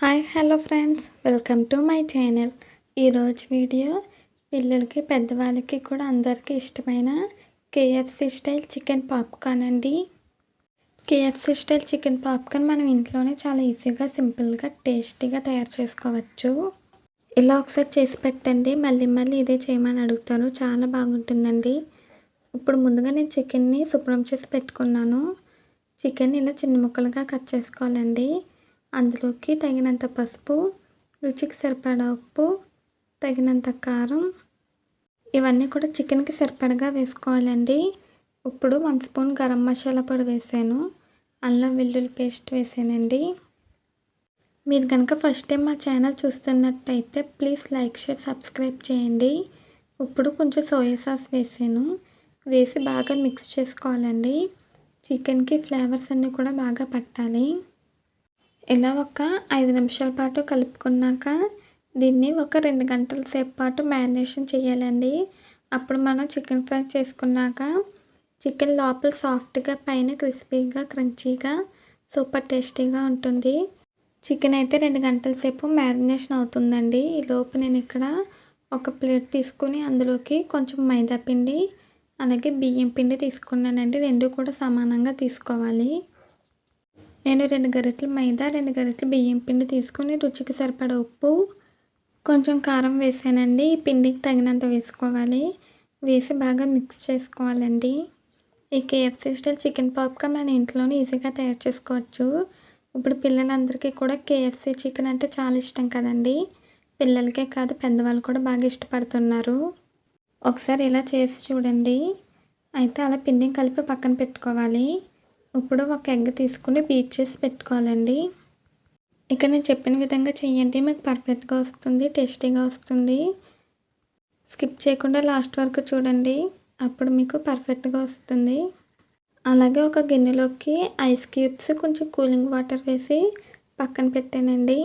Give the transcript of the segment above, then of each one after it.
Hi hello friends. Welcome to my channel. ఈరోజు video పిల్లలకి పెద్దవాళ్ళకి కూడా అందరికీ ఇష్టమైన కేఎఫ్సి స్టైల్ చికెన్ పాప్కార్న్ అండి. కేఎఫ్సి స్టైల్ చికెన్ పాప్కార్న్ మనం ఇంట్లోనే చాలా ఈజీగా సింపుల్గా టేస్టీగా తయారు చేసుకోవచ్చు. ఇలా ఒకసారి చేసి పెట్టండి. మళ్ళీ మళ్ళీ ఇదే చేయమని అడుగుతారు. చాలా బాగుంటుందండి. ఇప్పుడు ముందుగా నేను చికెన్ని శుభ్రం చేసి పెట్టుకున్నాను. చికెన్ ఇలా చిన్న ముక్కలుగా కట్ చేసుకోవాలండి. అందులోకి తగినంత పసుపు రుచికి సరిపడా ఉప్పు తగినంత కారం. ఇవన్నీ కూడా చికెన్కి సరిపడగా వేసుకోవాలండి. ఇప్పుడు వన్ స్పూన్ గరం మసాలా పొడి వేసాను. అల్లం వెల్లుల్లి పేస్ట్ వేసానండి. మీరు కనుక ఫస్ట్ టైం మా ఛానల్ చూస్తున్నట్టయితే ప్లీజ్ లైక్ షేర్ సబ్స్క్రైబ్ చేయండి. ఇప్పుడు కొంచెం సోయా సాస్ వేసాను. వేసి బాగా మిక్స్ చేసుకోవాలండి. చికెన్కి ఫ్లేవర్స్ అన్నీ కూడా బాగా పట్టాలి. ఇలా ఒక ఐదు నిమిషాల పాటు కలుపుకున్నాక దీన్ని ఒక రెండు గంటల సేపు పాటు మ్యారినేషన్ చేయాలండి. అప్పుడు మనం చికెన్ ఫ్రై చేసుకున్నాక చికెన్ లోపల సాఫ్ట్గా పైన క్రిస్పీగా క్రంచీగా సూపర్ టేస్టీగా ఉంటుంది. చికెన్ అయితే రెండు గంటల సేపు మ్యారినేషన్ అవుతుందండి. ఈ లోపు నేను ఇక్కడ ఒక ప్లేట్ తీసుకుని అందులోకి కొంచెం మైదా పిండి అలాగే బియ్యం పిండి తీసుకున్నానండి. రెండు కూడా సమానంగా తీసుకోవాలి. నేను రెండు గరిటలు మైదా రెండు గరిటలు బియ్యం పిండి తీసుకొని రుచికి సరిపడ ఉప్పు కొంచెం కారం వేసానండి. ఈ పిండికి తగినంత వేసుకోవాలి. వేసి బాగా మిక్స్ చేసుకోవాలండి. ఈ కేఎఫ్సీ స్టైల్ చికెన్ పాప్గా మన ఇంట్లోనే ఈజీగా తయారు చేసుకోవచ్చు. ఇప్పుడు పిల్లలందరికీ కూడా కేఎఫ్సీ చికెన్ అంటే చాలా ఇష్టం కదండి. పిల్లలకే కాదు పెద్దవాళ్ళు కూడా బాగా ఇష్టపడుతున్నారు. ఒకసారి ఇలా చేసి చూడండి. అయితే అలా పిండిని కలిపి పక్కన పెట్టుకోవాలి. ఇప్పుడు ఒక ఎగ్ తీసుకుని బీట్ చేసి పెట్టుకోవాలండి. ఇక నేను చెప్పిన విధంగా చేయండి మీకు పర్ఫెక్ట్గా వస్తుంది టేస్టీగా వస్తుంది. స్కిప్ చేయకుండా లాస్ట్ వరకు చూడండి అప్పుడు మీకు పర్ఫెక్ట్గా వస్తుంది. అలాగే ఒక గిన్నెలోకి ఐస్ క్యూబ్స్ కొంచెం కూలింగ్ వాటర్ వేసి పక్కన పెట్టానండి.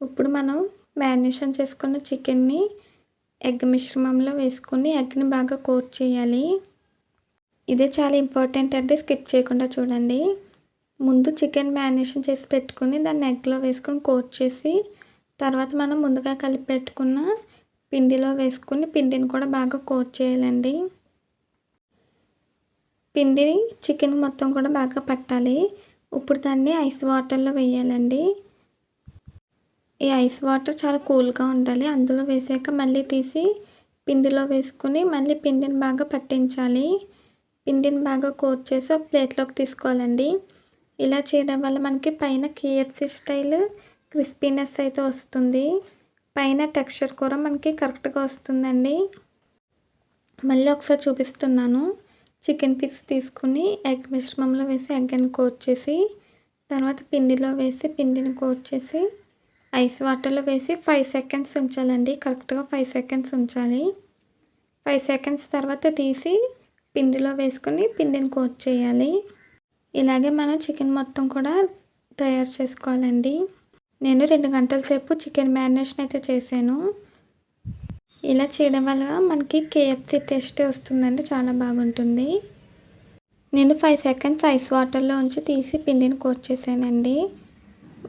ఇప్పుడు మనం మ్యారినేషన్ చేసుకున్న చికెన్ని ఎగ్ మిశ్రమంలో వేసుకుని ఎగ్ని బాగా కోట్ చేయాలి. ఇదే చాలా ఇంపార్టెంట్ అంటే స్కిప్ చేయకుండా చూడండి. ముందు చికెన్ మ్యారినేషన్ చేసి పెట్టుకుని దాన్ని ఎగ్లో వేసుకొని కోట్ చేసి తర్వాత మనం ముందుగా కలిపి పెట్టుకున్న పిండిలో వేసుకుని పిండిని కూడా బాగా కోట్ చేయాలండి. పిండి చికెన్ మొత్తం కూడా బాగా పట్టాలి. ఇప్పుడు దాన్ని ఐస్ వాటర్లో వేయాలండి. ఈ ఐస్ వాటర్ చాలా కూల్గా ఉండాలి. అందులో వేసాక మళ్ళీ తీసి పిండిలో వేసుకుని మళ్ళీ పిండిని బాగా పట్టించాలి. పిండిని బాగా కోట్ చేసి ఒక ప్లేట్లోకి తీసుకోవాలండి. ఇలా చేయడం వల్ల మనకి పైన కేఎఫ్సి స్టైల్ క్రిస్పీనెస్ అయితే వస్తుంది. పైన టెక్స్చర్ కూడా మనకి కరెక్ట్గా వస్తుందండి. మళ్ళీ ఒకసారి చూపిస్తున్నాను. చికెన్ పీస్ తీసుకుని ఎగ్ మిశ్రమంలో వేసి ఎగ్ని కోట్ చేసి తర్వాత పిండిలో వేసి పిండిని కోట్ చేసి ఐస్ వాటర్లో వేసి ఫైవ్ సెకండ్స్ ఉంచాలండి. కరెక్ట్గా ఫైవ్ సెకండ్స్ ఉంచాలి. ఫైవ్ సెకండ్స్ తర్వాత తీసి పిండిలో వేసుకొని పిండిని కోట్ చేయాలి. ఇలాగే మనం చికెన్ మొత్తం కూడా తయారు చేసుకోవాలండి. నేను రెండు గంటల సేపు చికెన్ మ్యారినేషన్ అయితే చేశాను. ఇలా చేయడం వల్ల మనకి కేఎఫ్సి టేస్ట్ వస్తుందండి చాలా బాగుంటుంది. నేను ఫైవ్ సెకండ్స్ ఐస్ వాటర్లో ఉంచి తీసి పిండిని కోట్ చేశానండి.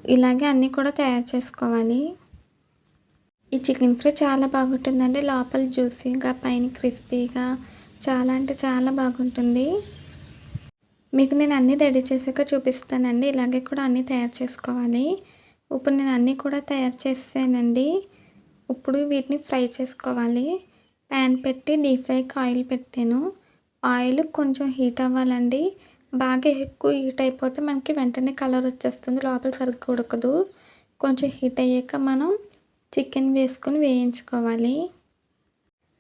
ఇలాగే అన్నీ కూడా తయారు చేసుకోవాలి. ఈ చికెన్ ఫ్రై చాలా బాగుంటుందండి లోపల జ్యూసీగా పైన క్రిస్పీగా చాలా అంటే చాలా బాగుంటుంది. మీకు నేను అన్నీ రెడీ చేసాక చూపిస్తానండి. ఇలాగే కూడా అన్నీ తయారు చేసుకోవాలి. ఇప్పుడు నేను అన్నీ కూడా తయారు చేసానండి ఇప్పుడు వీటిని ఫ్రై చేసుకోవాలి. ప్యాన్ పెట్టి డీప్ ఫ్రైకి ఆయిల్ పెట్టాను. ఆయిల్ కొంచెం హీట్ అవ్వాలండి. బాగా ఎక్కువ హీట్ అయిపోతే మనకి వెంటనే కలర్ వచ్చేస్తుంది. లోపల సరిగ్గా ఉడకదు. కొంచెం హీట్ అయ్యాక మనం చికెన్ వేసుకొని వేయించుకోవాలి.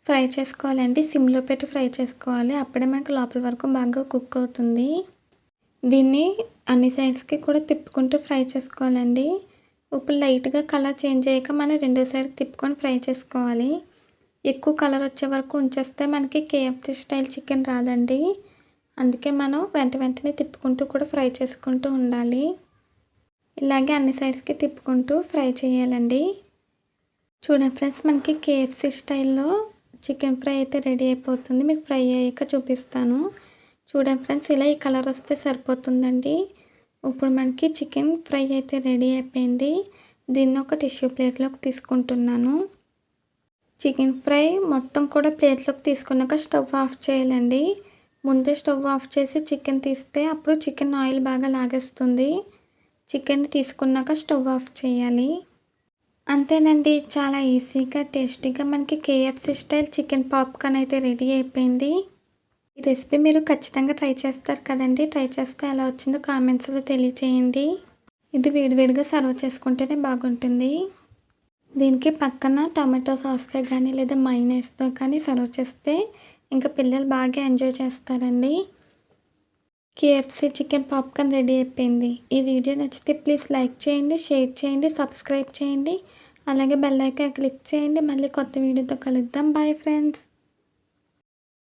ఫ్రై చేసుకోవాలండి. సిమ్లో పెట్టి ఫ్రై చేసుకోవాలి. అప్పుడే మనకి లోపల వరకు బాగా కుక్ అవుతుంది. దీన్ని అన్ని సైడ్స్కి కూడా తిప్పుకుంటూ ఫ్రై చేసుకోవాలండి. ఇప్పుడు లైట్గా కలర్ చేంజ్ అయ్యాక మనం రెండో సైడ్ తిప్పుకొని ఫ్రై చేసుకోవాలి. ఎక్కువ కలర్ వచ్చే వరకు ఉంచేస్తే మనకి కేఎఫ్సీ స్టైల్ చికెన్ రాదండి. అందుకే మనం వెంట వెంటనే తిప్పుకుంటూ కూడా ఫ్రై చేసుకుంటూ ఉండాలి. ఇలాగే అన్ని సైడ్స్కి తిప్పుకుంటూ ఫ్రై చేయాలండి. చూడండి ఫ్రెండ్స్ మనకి కేఎఫ్సీ స్టైల్లో చికెన్ ఫ్రై అయితే రెడీ అయిపోతుంది. మీకు ఫ్రై అయ్యాక చూపిస్తాను. చూడండి ఫ్రెండ్స్ ఇలా ఈ కలర్ వస్తే సరిపోతుందండి. ఇప్పుడు మనకి చికెన్ ఫ్రై అయితే రెడీ అయిపోయింది. దీన్ని ఒక టిష్యూ ప్లేట్లోకి తీసుకుంటున్నాను. చికెన్ ఫ్రై మొత్తం కూడా ప్లేట్లోకి తీసుకున్నాక స్టవ్ ఆఫ్ చేయాలండి. ముందే స్టవ్ ఆఫ్ చేసి చికెన్ తీస్తే అప్పుడు చికెన్ ఆయిల్ బాగా లాగేస్తుంది. చికెన్ తీసుకున్నాక స్టవ్ ఆఫ్ చేయాలి. అంతేనండి చాలా ఈజీగా టేస్టీగా మనకి కేఎఫ్సి స్టైల్ చికెన్ పాప్కార్న్ అయితే రెడీ అయిపోయింది. ఈ రెసిపీ మీరు ఖచ్చితంగా ట్రై చేస్తారు కదండి. ట్రై చేస్తే ఎలా వచ్చిందో కామెంట్స్లో తెలియచేయండి. ఇది వేడివేడిగా సర్వ్ చేసుకుంటేనే బాగుంటుంది. దీనికి పక్కన టమాటో సాస్తో కానీ లేదా మైనస్తో కానీ సర్వ్ చేస్తే ఇంకా పిల్లలు బాగా ఎంజాయ్ చేస్తారండి. కేఎఫ్సీ చికెన్ పాప్కార్న్ రెడీ అయిపోయింది. ఈ వీడియో నచ్చితే ప్లీజ్ లైక్ చేయండి షేర్ చేయండి సబ్స్క్రైబ్ చేయండి. అలాగే బెల్ ఐకాన్ క్లిక్ చేయండి. మళ్ళీ కొత్త వీడియోతో కలుద్దాం. Bye friends.